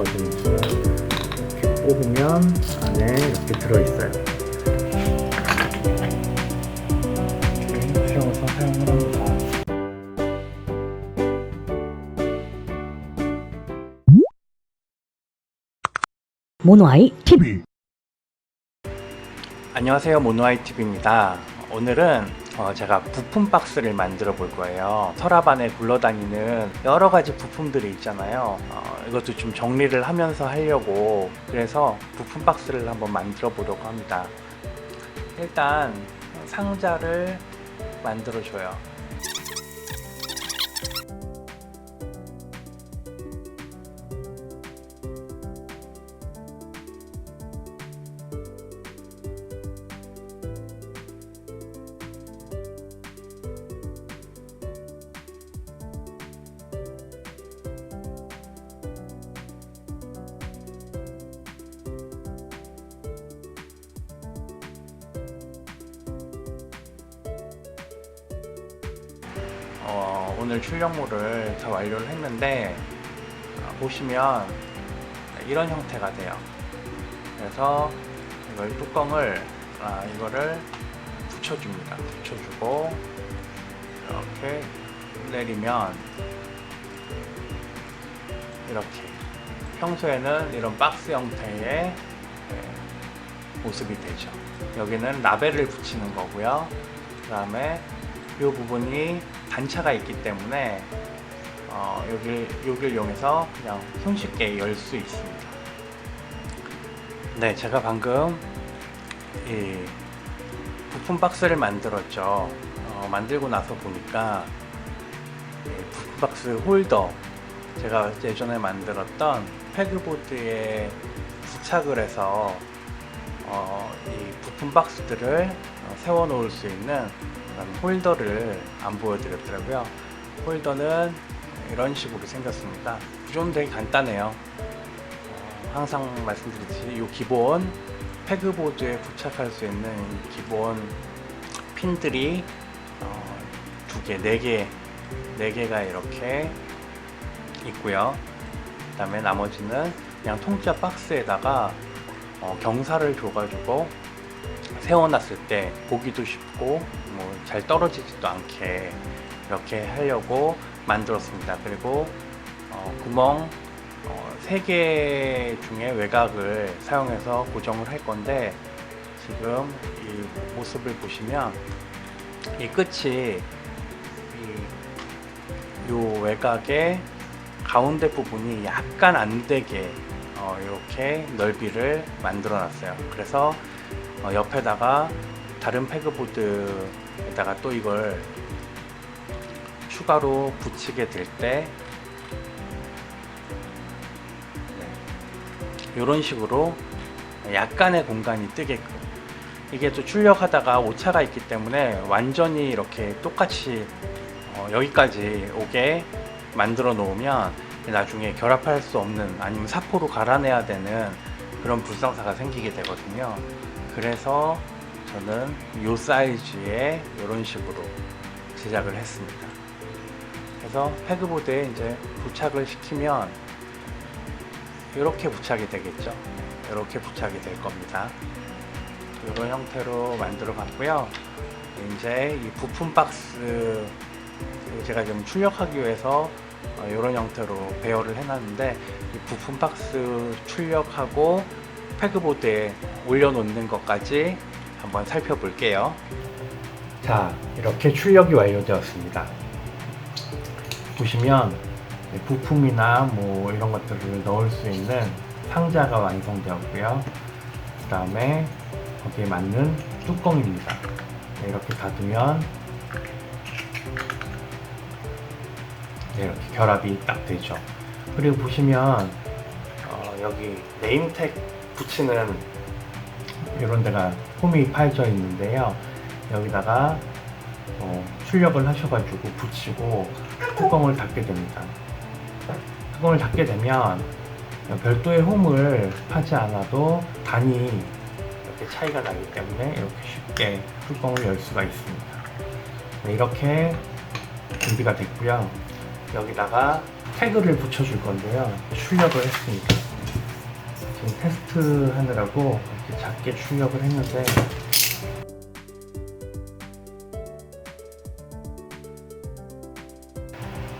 있거든요. 이렇게 뽑으면 안에 이렇게 들어있어요. 이렇게 수정해서 사용을 합니다. 모노아이 TV 안녕하세요 모노아이TV입니다 오늘은 어, 제가 부품 박스를 만들어 볼 거예요. 서랍 안에 굴러다니는 여러 가지 부품들이 있잖아요. 어, 이것도 좀 정리를 하면서 하려고 그래서 부품 박스를 한번 만들어 보려고 합니다. 일단 상자를 만들어 줘요 오늘 출력물을 다 완료를 했는데 어, 보시면 이런 형태가 돼요. 그래서 이걸 뚜껑을 아, 이거를 붙여줍니다. 붙여주고 이렇게 내리면 이렇게 평소에는 이런 박스 형태의 네, 모습이 되죠. 여기는 라벨을 붙이는 거고요. 그 다음에 이 부분이 단차가 있기 때문에 어, 여기 여기를 이용해서 그냥 손쉽게 열 수 있습니다. 네, 제가 방금 이 부품 박스를 만들었죠. 어, 만들고 나서 보니까 이 부품 박스 홀더 제가 예전에 만들었던 패그보드에 부착을 해서 어, 품 박스들을 어, 세워 놓을 수 있는 홀더를 안 보여드렸더라고요. 홀더는 이런 식으로 생겼습니다. 구조는 되게 간단해요. 어, 항상 말씀드리듯이 이 기본 패그보드에 부착할 수 있는 이 기본 핀들이 어, 두 개, 네 개, 네 개가 이렇게 있고요. 그다음에 나머지는 그냥 통짜 박스에다가 어, 경사를 줘가지고 세워놨을 때 보기도 쉽고 뭐 잘 떨어지지도 않게 이렇게 하려고 만들었습니다. 그리고 어, 구멍 어, 3개 중에 외곽을 사용해서 고정을 할 건데 지금 이 모습을 보시면 이 끝이 이, 요 외곽의 가운데 부분이 약간 안 되게 어, 이렇게 넓이를 만들어 놨어요. 그래서 어, 옆에다가 다른 패그보드에다가 또 이걸 추가로 붙이게 될때 이런 식으로 약간의 공간이 뜨게끔 이게 또 출력하다가 오차가 있기 때문에 완전히 이렇게 똑같이 어, 여기까지 오게 만들어 놓으면 나중에 결합할 수 없는 아니면 사포로 갈아내야 되는 그런 불상사가 생기게 되거든요. 그래서 저는 이 사이즈의 이런 식으로 제작을 했습니다. 그래서 패그보드에 이제 부착을 시키면 이렇게 부착이 되겠죠. 이렇게 부착이 될 겁니다. 이런 형태로 만들어 봤고요. 이제 이 부품 박스 제가 지금 출력하기 위해서 이런 형태로 배열을 해놨는데 이 부품 박스 출력하고 패그보드에 올려놓는 것까지 한번 살펴볼게요. 자, 이렇게 출력이 완료되었습니다. 보시면 부품이나 뭐 이런 것들을 넣을 수 있는 상자가 완성되었고요. 그 다음에 거기에 맞는 뚜껑입니다. 네, 이렇게 닫으면 네, 이렇게 결합이 딱 되죠. 그리고 보시면 어, 여기 네임택 붙이는 이런 데가 홈이 파여져 있는데요. 여기다가 어, 출력을 하셔가지고 붙이고 뚜껑을 닫게 됩니다. 뚜껑을 닫게 되면 별도의 홈을 하지 않아도 단이 이렇게 차이가 나기 때문에 이렇게 쉽게 뚜껑을 열 수가 있습니다. 네, 이렇게 준비가 됐고요. 여기다가 태그를 붙여줄 건데요. 출력을 했습니다. 지금 테스트 하느라고 이렇게 작게 출력을 했는데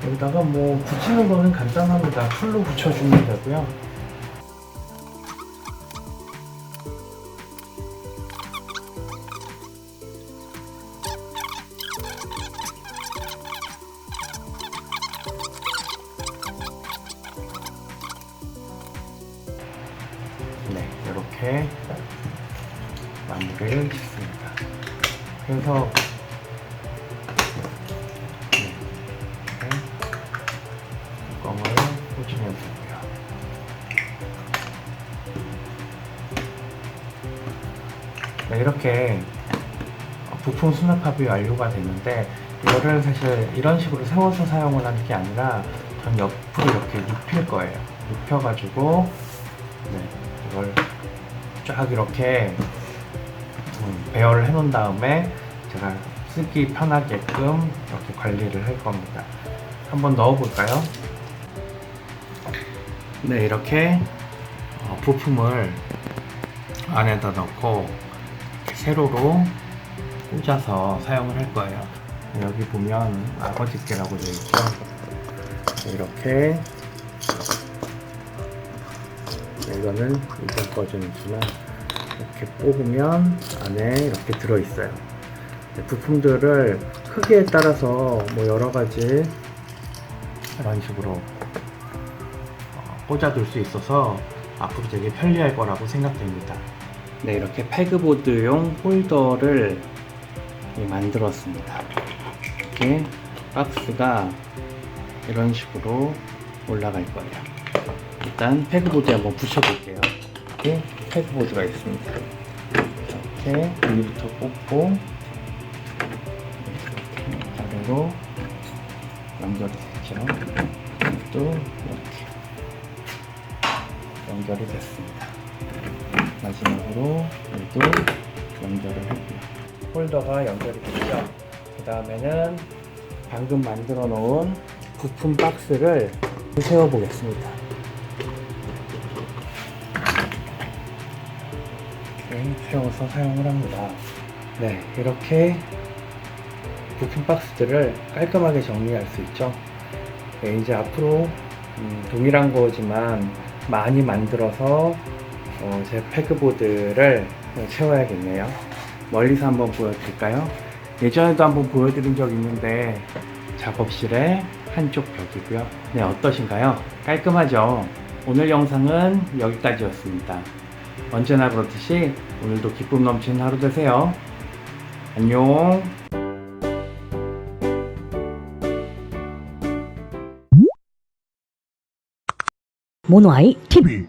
여기다가 뭐 붙이는 거는 간단합니다. 풀로 붙여주면 되고요. 이렇게 마무리를 짓습니다. 그래서 뚜껑을 꽂으면 되고요. 네, 이렇게 부품 수납합이 완료가 됐는데 이거를 사실 이런 식으로 세워서 사용을 하는 게 아니라 전 옆으로 이렇게 눕힐 거예요. 눕혀가지고 네, 이걸 쫙 이렇게 음, 배열을 해 놓은 다음에 제가 쓰기 편하게끔 이렇게 관리를 할 겁니다. 한번 넣어 볼까요? 네, 이렇게 어, 부품을 안에다 넣고 세로로 꽂아서 사용을 할 거예요. 여기 보면 아버지께라고 되어 있죠. 이렇게 네, 이거는 이전 버전이지만 이렇게 뽑으면 안에 이렇게 들어있어요. 네, 부품들을 크기에 따라서 뭐 여러 가지 이런 식으로 어, 꽂아둘 수 있어서 앞으로 되게 편리할 거라고 생각됩니다. 네, 이렇게 패그보드용 홀더를 만들었습니다. 이렇게 박스가 이런 식으로 올라갈 거예요. 일단 패그보드에 한번 붙여볼게요. 이렇게 패그보드가 있습니다. 이렇게 위부터 꽂고 이렇게 아래로 연결이 됐죠. 또 이렇게 연결이 됐습니다. 마지막으로 여기도 연결을 했고요. 홀더가 연결이 됐죠. 그 다음에는 방금 만들어 놓은 부품 박스를 세워 보겠습니다. 이렇게 세워서 사용을 합니다. 네, 이렇게 부품 박스들을 깔끔하게 정리할 수 있죠. 네, 이제 앞으로 음, 동일한 거지만 많이 만들어서 어, 제 패그보드를 채워야겠네요. 멀리서 한번 보여드릴까요? 예전에도 한번 보여드린 적 있는데 작업실의 한쪽 벽이고요. 네, 어떠신가요? 깔끔하죠? 오늘 영상은 여기까지였습니다. 언제나 그렇듯이 오늘도 기쁨 넘치는 하루 되세요. 안녕. 모노아이 TV